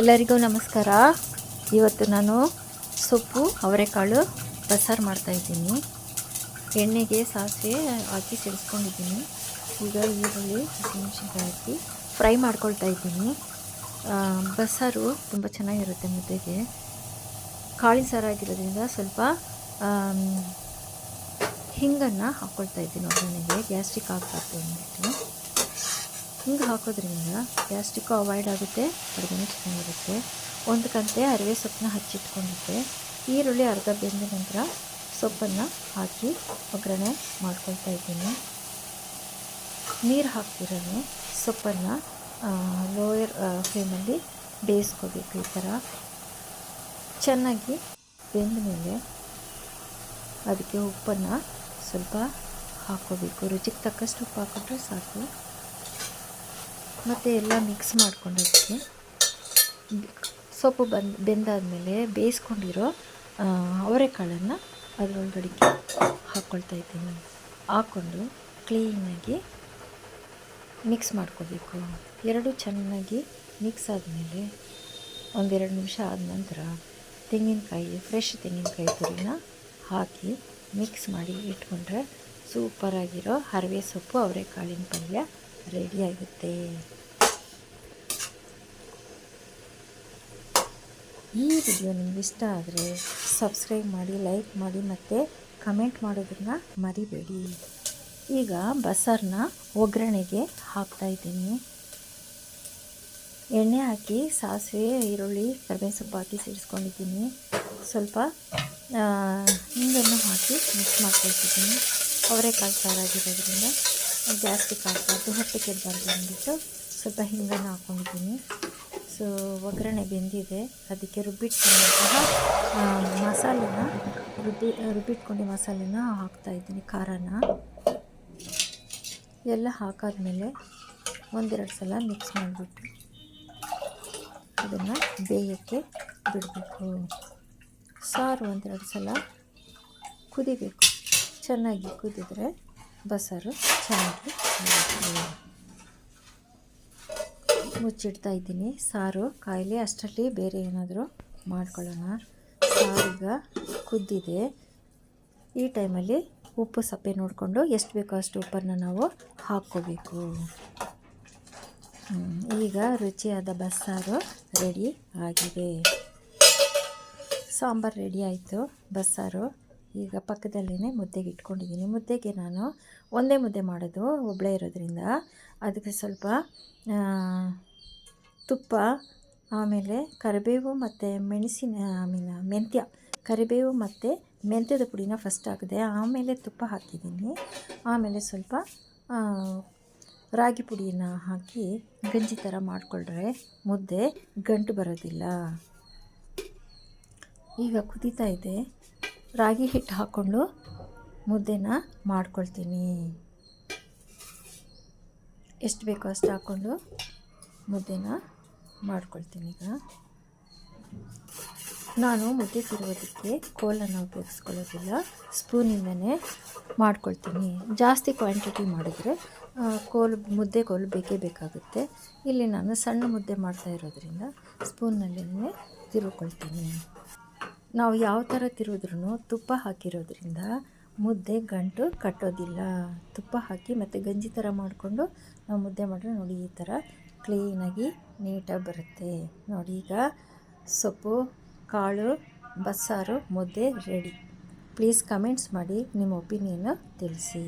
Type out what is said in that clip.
ಎಲ್ಲರಿಗೂ ನಮಸ್ಕಾರ. ಇವತ್ತು ನಾನು ಸೊಪ್ಪು, ಅವರೆಕಾಳು ಬಸ್ಸಾರು ಮಾಡ್ತಾಯಿದ್ದೀನಿ ಎಣ್ಣೆಗೆ ಸಾಸಿವೆ ಹಾಕಿ ಸೇರಿಸ್ಕೊಂಡಿದ್ದೀನಿ ಈಗ ಈರುಳ್ಳಿ, ಹಸಿಮೆಣಸಿನ್ಕಾಯಿ ಹಾಕಿ ಫ್ರೈ ಮಾಡ್ಕೊಳ್ತಾ ಇದ್ದೀನಿ. ಬಸ್ಸಾರು ತುಂಬ ಚೆನ್ನಾಗಿರುತ್ತೆ ಮುದ್ದೆಗೆ. ಕಾಳಿನ ಸಾರು ಆಗಿರೋದ್ರಿಂದ ಸ್ವಲ್ಪ ಹಿಂಗನ್ನು ಹಾಕ್ಕೊಳ್ತಾ ಇದ್ದೀನಿ ಒಗ್ಗರಣೆಗೆ. ಗ್ಯಾಸ್ಟ್ರಿಕ್ ಆಗಬಾರ್ದು ಅಂದ್ಬಿಟ್ಟು. ಹಿಂಗೆ ಹಾಕೋದ್ರಿಂದ ಗ್ಯಾಸ್ಟಿಕ್ಕು ಅವಾಯ್ಡ್ ಆಗುತ್ತೆ, ಅಡುಗೆನೂ ಚೆನ್ನಾಗಿರುತ್ತೆ. ಒಂದು ಕಂತೆ ಅರಿವೆ ಸೊಪ್ಪನ್ನ ಹಚ್ಚಿಟ್ಕೊಂಡಿದ್ದೆ. ಈರುಳ್ಳಿ ಅರ್ಧ ಬೆಂದ ನಂತರ ಸೊಪ್ಪನ್ನು ಹಾಕಿ ಒಗ್ಗರಣೆ ಮಾಡ್ಕೊಳ್ತಾ ಇದ್ದೀನಿ. ನೀರು ಹಾಕ್ತಿರೋದು ಸೊಪ್ಪನ್ನು ಲೋಯರ್ ಫ್ಲೇಮಲ್ಲಿ ಬೇಯಿಸ್ಕೋಬೇಕು ಈ ಥರ. ಚೆನ್ನಾಗಿ ಬೆಂದ ಮೇಲೆ ಅದಕ್ಕೆ ಉಪ್ಪನ್ನು ಸ್ವಲ್ಪ ಹಾಕೋಬೇಕು. ರುಚಿಗೆ ತಕ್ಕಷ್ಟು ಉಪ್ಪು ಹಾಕಿಬಿಟ್ರೆ ಸಾಕು. ಮತ್ತು ಎಲ್ಲ ಮಿಕ್ಸ್ ಮಾಡ್ಕೊಂಡೋದಕ್ಕೆ ಸೊಪ್ಪು ಬಂದು, ಬೆಂದಾದಮೇಲೆ ಬೇಯಿಸ್ಕೊಂಡಿರೋ ಅವರೆಕಾಳನ್ನು ಅದರೊಳಗಡೆ ಹಾಕ್ಕೊಳ್ತಾ ಇದ್ದೀನಿ. ಹಾಕ್ಕೊಂಡು ಕ್ಲೀನಾಗಿ ಮಿಕ್ಸ್ ಮಾಡ್ಕೋಬೇಕು. ಎರಡು ಚೆನ್ನಾಗಿ ಮಿಕ್ಸ್ ಆದಮೇಲೆ ಒಂದೆರಡು ನಿಮಿಷ ಆದ ನಂತರ ತೆಂಗಿನಕಾಯಿ ಫ್ರೆಶ್ ತೆಂಗಿನಕಾಯಿ ತುರಿನ ಹಾಕಿ ಮಿಕ್ಸ್ ಮಾಡಿ ಇಟ್ಕೊಂಡ್ರೆ ಸೂಪರಾಗಿರೋ ಹರವೆ ಸೊಪ್ಪು ಅವರೆಕಾಳಿನ ಪಲ್ಯ ರೆಡಿಯಾಗುತ್ತೆ. ಈ ವಿಡಿಯೋ ನಿಮ್ಗೆ ಇಷ್ಟ ಆದರೆ ಸಬ್ಸ್ಕ್ರೈಬ್ ಮಾಡಿ ಲೈಕ್ ಮಾಡಿ ಮತ್ತು ಕಮೆಂಟ್ ಮಾಡೋದನ್ನ ಮರಿಬೇಡಿ. ಈಗ ಬಸ್ಸಾರನ್ನ ಒಗ್ಗರಣೆಗೆ ಹಾಕ್ತಾಯಿದ್ದೀನಿ ಎಣ್ಣೆ ಹಾಕಿ ಸಾಸಿವೆ, ಈರುಳ್ಳಿ ಕರಿಬೇವು ಸೊಪ್ಪು ಹಾಕಿ ಸೇರಿಸ್ಕೊಂಡಿದ್ದೀನಿ. ಸ್ವಲ್ಪ ಹಿಂಗನ್ನು ಹಾಕಿ ಮಿಕ್ಸ್ ಮಾಡ್ಕೊಳ್ತಿದ್ದೀನಿ. ಅವರೆಕಾಳು ಸಾರಾಗಿರೋದ್ರಿಂದ. ಗ್ಯಾಸ್ಟಿಕ್ ಹಾಕ್ಬಾರ್ದು ಹೊಟ್ಟೆ ಕೆಡಬಾರ್ದು ಅಂದ್ಬಿಟ್ಟು ಸ್ವಲ್ಪ ಹಿಂಗನ್ನು ಹಾಕ್ಕೊಂಡಿದ್ದೀನಿ ಸೊ ಒಗ್ಗರಣೆ ಬೆಂದಿದೆ. ಅದಕ್ಕೆ ರುಬ್ಬಿಟ್ಕೊಂಡಂತಹ ಮಸಾಲೆನ ರುಬ್ಬಿ, ರುಬ್ಬಿಟ್ಕೊಂಡು ಮಸಾಲೆನ ಹಾಕ್ತಾಯಿದ್ದೀನಿ ಖಾರನ ಎಲ್ಲ ಹಾಕಾದ್ಮೇಲೆ ಒಂದೆರಡು ಸಲ ಮಿಕ್ಸ್ ಮಾಡಿಬಿಟ್ಟು ಅದನ್ನು ಬೇಯಕ್ಕೆ ಬಿಡಬೇಕು. ಸಾರು ಒಂದೆರಡು ಸಲ ಕುದಿಬೇಕು. ಚೆನ್ನಾಗಿ ಕುದಿದ್ರೆ ಬಸ್ಸಾರು ಚೆನ್ನಾಗಿ. ಮುಚ್ಚಿಡ್ತಾ ಇದ್ದೀನಿ ಸಾರು, ಕಾಯಿಲೆ, ಅಷ್ಟರಲ್ಲಿ ಬೇರೆ ಏನಾದರೂ ಮಾಡ್ಕೊಳ್ಳೋಣ. ಸಾರೀಗ ಕುದ್ದಿದೆ. ಈ ಟೈಮಲ್ಲಿ ಉಪ್ಪು ಸಪ್ಪೆ ನೋಡಿಕೊಂಡು ಎಷ್ಟು ಬೇಕೋ ಅಷ್ಟು ಉಪ್ಪನ್ನು ನಾವು ಹಾಕ್ಕೋಬೇಕು. ಈಗ ರುಚಿಯಾದ ಬಸ್ಸಾರು ರೆಡಿ ಆಗಿದೆ. ಸಾಂಬಾರು ರೆಡಿ ಆಯಿತು. ಬಸ್ಸಾರು ಈಗ ಪಕ್ಕದಲ್ಲೇ ಮುದ್ದೆಗೆ ಇಟ್ಕೊಂಡಿದ್ದೀನಿ. ಮುದ್ದೆಗೆ ನಾನು ಒಂದೇ ಮುದ್ದೆ ಮಾಡೋದು ಒಬ್ಬಳೇ ಇರೋದ್ರಿಂದ. ಅದಕ್ಕೆ ಸ್ವಲ್ಪ ತುಪ್ಪ, ಆಮೇಲೆ ಕರಿಬೇವು ಮತ್ತು ಮೆಣಸಿನ ಐ ಮೀನ್ ಮೆಂತ್ಯ. ಕರಿಬೇವು ಮತ್ತು ಮೆಂತ್ಯದ ಪುಡಿನ ಫಸ್ಟ್ ಹಾಕಿದೆ. ಆಮೇಲೆ ತುಪ್ಪ ಹಾಕಿದ್ದೀನಿ. ಆಮೇಲೆ ಸ್ವಲ್ಪ ರಾಗಿ ಪುಡಿನ ಹಾಕಿ ಗಂಜಿ ಥರ ಮಾಡಿಕೊಂಡ್ರೆ ಮುದ್ದೆ ಗಂಟು ಬರೋದಿಲ್ಲ. ಈಗ ಕುದೀತಾ ಇದೆ. ರಾಗಿ ಹಿಟ್ಟು ಹಾಕ್ಕೊಂಡು ಮುದ್ದೆನ ಮಾಡ್ಕೊಳ್ತೀನಿ. ಎಷ್ಟು ಬೇಕೋ ಅಷ್ಟು ಹಾಕ್ಕೊಂಡು ಮುದ್ದೆನ ಮಾಡ್ಕೊಳ್ತೀನಿ ಈಗ. ನಾನು ಮುದ್ದೆ ತಿರುವುದಕ್ಕೆ ಕೋಲನ್ನು ಉಪಯೋಗಿಸ್ಕೊಳ್ಳೋದಿಲ್ಲ. ಸ್ಪೂನಿಂದನೇ ಮಾಡ್ಕೊಳ್ತೀನಿ. ಜಾಸ್ತಿ ಕ್ವಾಂಟಿಟಿ ಮಾಡಿದರೆ ಕೋಲು, ಮುದ್ದೆ ಕೋಲು ಬೇಕೇ ಬೇಕಾಗುತ್ತೆ. ಇಲ್ಲಿ ನಾನು ಸಣ್ಣ ಮುದ್ದೆ ಮಾಡ್ತಾ ಇರೋದ್ರಿಂದ ಸ್ಪೂನ್ನಲ್ಲೇ ತಿರುಕೊಳ್ತೀನಿ ನಾವು ಯಾವ ಥರ ತಿರುವುದ್ರೂ ತುಪ್ಪ ಹಾಕಿರೋದ್ರಿಂದ ಮುದ್ದೆ ಗಂಟು ಕಟ್ಟೋದಿಲ್ಲ. ತುಪ್ಪ ಹಾಕಿ ಮತ್ತು ಗಂಜಿ ಥರ ಮಾಡಿಕೊಂಡು ನಾವು ಮುದ್ದೆ ಮಾಡಿದ್ರೆ ನೋಡಿ ಈ ಥರ ಕ್ಲೀನಾಗಿ ನೀಟಾಗಿ ಬರುತ್ತೆ. ನೋಡಿ ಈಗ ಸೊಪ್ಪು, ಕಾಳು, ಬಸ್ಸಾರು, ಮುದ್ದೆ ರೆಡಿ. ಪ್ಲೀಸ್ ಕಮೆಂಟ್ಸ್ ಮಾಡಿ ನಿಮ್ಮ ಒಪಿನಿಯನ್ನು ತಿಳಿಸಿ.